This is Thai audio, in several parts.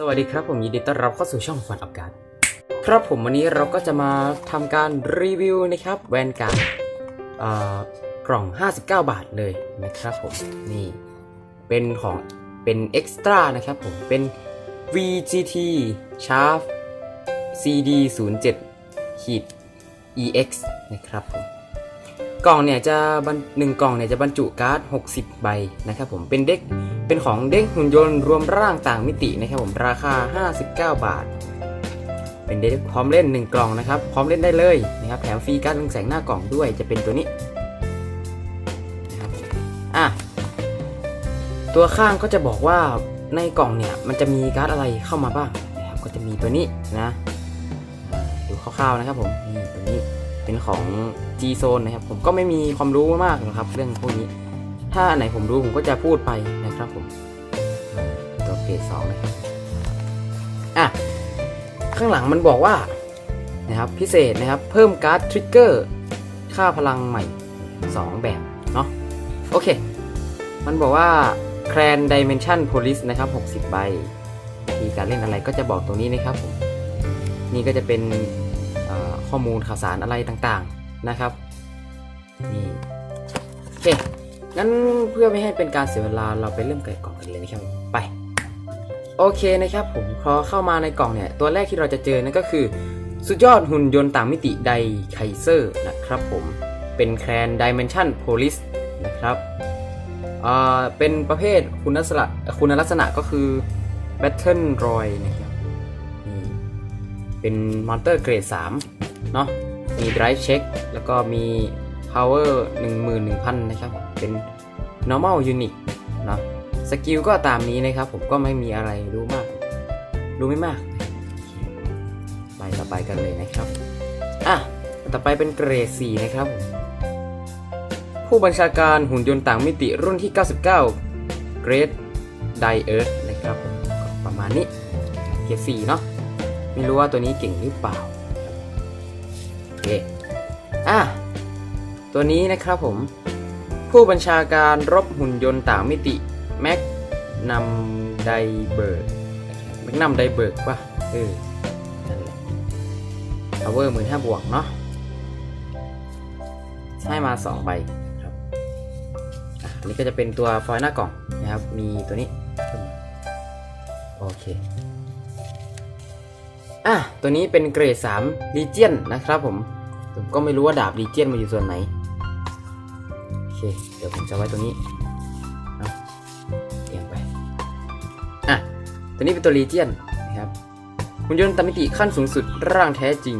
สวัสดีครับผมยินดีต้อนรับเข้าสู่ช่องฟันออกการครับผมวันนี้เราก็จะมาทำการรีวิวนะครับแวนการ์ดอ่ากล่อง 59 บาทเลยนะครับผมนี่เป็นของเป็นเอ็กซ์ตร้านะครับผมเป็น VGT Sharp CD 0 7ขีด EX นะครับผม กล่องเนี่ยจะบรรหนึ่งกล่องเนี่ยจะบรรจุการ์ด 60 ใบนะครับผมเป็นเด็กเป็นของเด็กหุ่นยนต์รวมร่างต่างมิตินะครับผมราคา 59 บาท เป็นเด็กพร้อมเล่น 1 กล่องนะครับพร้อมเล่นได้เลยนะครับแถมฟรีการ์ดเรืองแสงหน้ากล่องด้วยจะเป็นตัวนี้นะครับอะตัวข้างก็จะบอกว่าในกล่องเนี่ยมันจะมีการ์ดอะไรเข้ามาบ้างนะครับก็จะมีตัวนี้นะดูคร่าวๆนะครับผมนี่ตัวนี้ เป็นของ G Zone นะครับ ผมก็ไม่มีความรู้มากนะครับ เรื่องพวกนี้ ถ้าไหนผมรู้ผมก็จะพูดไปนะครับผม ตัวเกรดสองนะครับ อะ ข้างหลังมันบอกว่านะครับพิเศษนะครับ เพิ่มการ์ดทริกเกอร์ค่าพลังใหม่ 2 แบบ เนาะโอเค มันบอกว่า Clan Dimension Police นะครับ 60 ใบ มีการเล่นอะไรก็จะบอกตรงนี้นะครับผม นี่ก็จะเป็น ข้อมูลข่าวสารอะไรต่างๆนะครับนี่โอเคงั้นเพื่อไม่ให้เป็นการเสียเวลาเราไปเริ่มแกะกล่องกันเลยนะครับไปโอเคนะครับผมพอเข้ามาในกล่องเนี่ยตัวแรกที่เราจะเจอนั่นก็คือ สุดยอดหุ่นยนต์ต่างมิติไดไคเซอร์นะครับผมเป็นแคลน Dimension Police นะครับเป็นประเภทคุณลักษณะคุณลักษณะก็คือ Battle Roy นะครับเป็นมอนเตอร์เกรด 3 เนาะมี Drive Check แล้วก็มี Power 11,000 นะครับ เป็น Normal Unit เนาะสกิลก็ตามนี้นะครับ ผมก็ไม่มีอะไรรู้มาก รู้ไม่มากไปต่อไปกันเลยนะครับ อะ ต่อไปเป็นเกรด 4 นะครับผู้บัญชาการหุ่นยนต์ต่างมิติรุ่นที่ 99 Great Die Earth นะครับ ประมาณนี้ เกรด 4 เนาะไม่รู้ว่าตัวนี้เก่งหรือเปล่า เคอะตัวนี้นะครับผม ผู้บัญชาการรบหุ่นยนต์ต่างมิติ แม็กนัมไดเบิร์กแม็กนัมไดเบิร์กป่ะเออนั่นแหละ power หมื่นห้าบวกเนาะให้มา2ใบครับอะอันนี้ก็จะเป็นตัวฟอยล์หน้ากล่องนะครับ มีตัวนี้โอเคอะตัวนี้เป็นเกรด3 Legion นะครับผม ผมก็ไม่รู้ว่าดาบ Legion มาอยู่ส่วนไหน โอเค เดี๋ยวผมจะไว้ตัวนี้เอาเอียงไป อะ ตัวนี้เป็นตัว Legion นะครับหุ่นยนต์ตามมิติขั้นสูงสุดร่างแท้จริง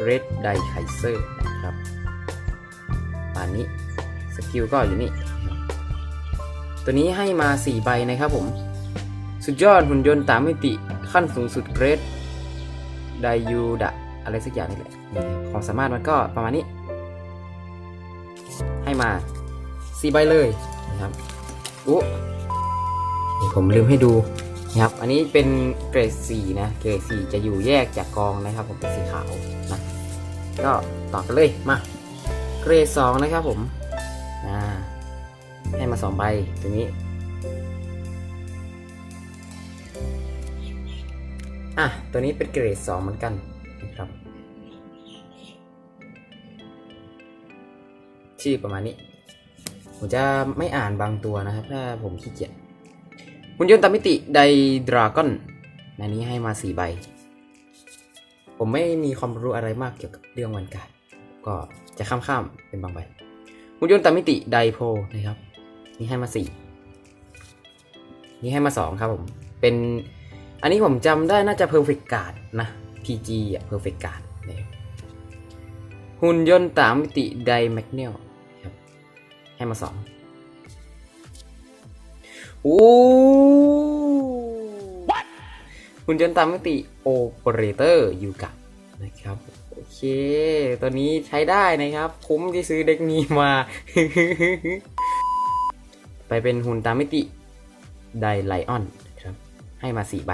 Great Die Kaiser นะครับป่านนี้สกิลก็อยู่นี่ ตัวนี้ให้มา 4 ใบนะครับผม สุดยอดหุ่นยนต์ตามมิติขั้นสูงสุด Great ไดยูดะ อะไรสักอย่างนี่แหละความสามารถมันก็ประมาณนี้ ให้มาสี่ใบเลยนะครับอุ๊เดี๋ยวผมลืมให้ดูนะครับ อันนี้เป็นเกรด4นะ เกรด4จะอยู่แยกจากกองนะครับ ผมเป็นสีขาวนะ ก็ต่อกันเลยมา เกรด2นะครับผมอ่าให้มา2ใบตัวนี้อะตัวนี้เป็นเกรด2เหมือนกัน ครับ ชื่อประมาณนี้ ผมจะไม่อ่านบางตัวนะครับ ถ้าผมขี้เกียจหุ่นยนต์ตามมิติไดดราก้อนในนี้ให้มา4ใบ ผมไม่มีความรู้อะไรมากเกี่ยวกับเรื่องวันการก็จะข้ามๆเป็นบางใบหุ่นยนต์ตามมิติไดโพนะครับ นี่ให้มา4นี่ให้มา2ครับผม เป็นอันนี้ผมจำได้น่าจะ Perfect Guard นะ PG อะ Perfect Guard นะครับหุ่นยนต์ตามมิติไดแมกเนลครับให้มาสองโอ้หุ่นยนต์ตามมิติโอเปอเรเตอร์ยูกะนะครับ โอเค ตัวนี้ใช้ได้นะครับ คุ้มที่ซื้อเด็กนี้มา ไปเป็นหุ่นตามมิติไดไลออนครับ ให้มาสี่ใบ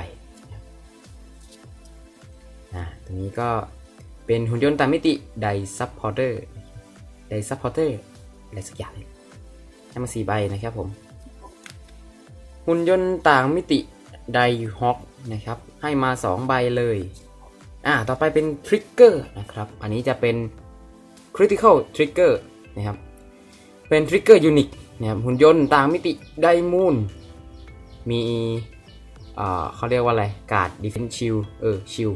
นะครับอ่าตัวนี้ก็เป็นหุ่นยนต์ตามมิติไดซัพพอร์เตอร์ไดซัพพอร์เตอร์อะไรสักอย่างเลยให้มาสี่ใบนะครับผม หุ่นยนต์ต่างมิติไดฮอคนะครับ ให้มา 2 ใบเลย อ่า ต่อไปเป็นทริกเกอร์นะครับ อันนี้จะเป็น critical trigger นะครับ เป็นทริกเกอร์ยูนิคนะครับ หุ่นยนต์ต่างมิติไดมูน มี อ่าเขาเรียกว่าอะไร การ์ดดิฟเฟนชิลเออ ชิล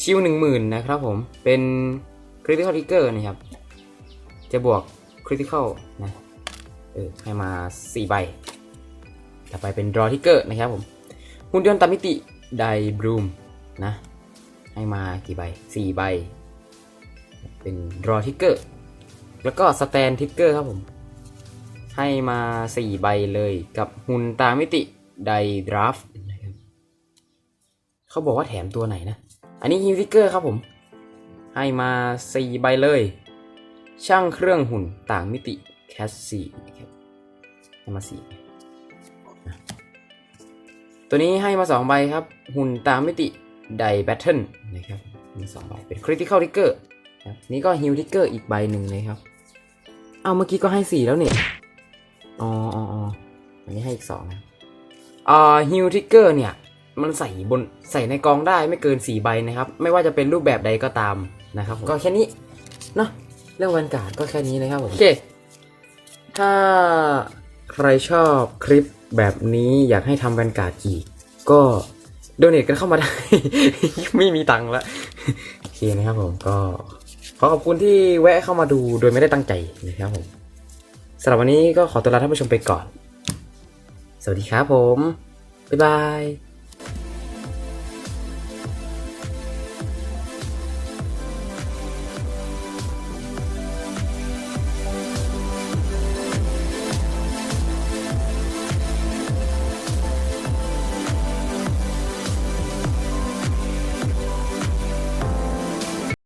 ชิลหนึ่งหมื่นนะครับผม เป็น critical trigger นะครับ จะบวก critical นะ เออ ให้มา 4 ใบ ต่อไปเป็น draw trigger นะครับผม หุ่นยนต์ตามมิติไดบรูมนะ ให้มากี่ใบ 4 ใบ เป็น draw trigger แล้วก็ stand trigger ครับผม ให้มา 4 ใบเลยกับหุ่นตามมิติไดดราฟนะครับเขาบอกว่าแถมตัวไหนนะ อันนี้ฮิวทิกเกอร์ครับผม ให้มา4ใบเลย ช่างเครื่องหุ่นต่างมิติแคสซีนะครับให้มา4นะตัวนี้ให้มา2ใบครับ หุ่นต่างมิติไดแบทเทิลนะครับมีสองใบเป็นคริติคอลทิกเกอร์ครับนี่ก็ฮิวทิกเกอร์อีกใบหนึ่งนะครับ เอาเมื่อกี้ก็ให้4แล้วเนี่ยอ๋ออ๋ออ๋ออันนี้ให้อีกสองนะอ่าฮิวทิกเกอร์เนี่ย มันใส่บนใส่ในกองได้ไม่เกิน 4 ใบนะครับ ไม่ว่าจะเป็นรูปแบบใดก็ตามนะครับผมก็แค่นี้เนาะเรื่องวันการ์ดก็แค่นี้นะครับผมโอเค ถ้าใครชอบคลิปแบบนี้อยากให้ทำแวนการ์ดอีกก็โดเนทกันเข้ามาได้ ไม่มีตังค์ละโอเคนะครับผมก็ขอขอบคุณที่แวะเข้ามาดูโดยไม่ได้ตั้งใจนะครับผมสำหรับวันนี้ก็ขอตัวลาท่านผู้ชมไปก่อน สวัสดีครับผม บ๊ายบาย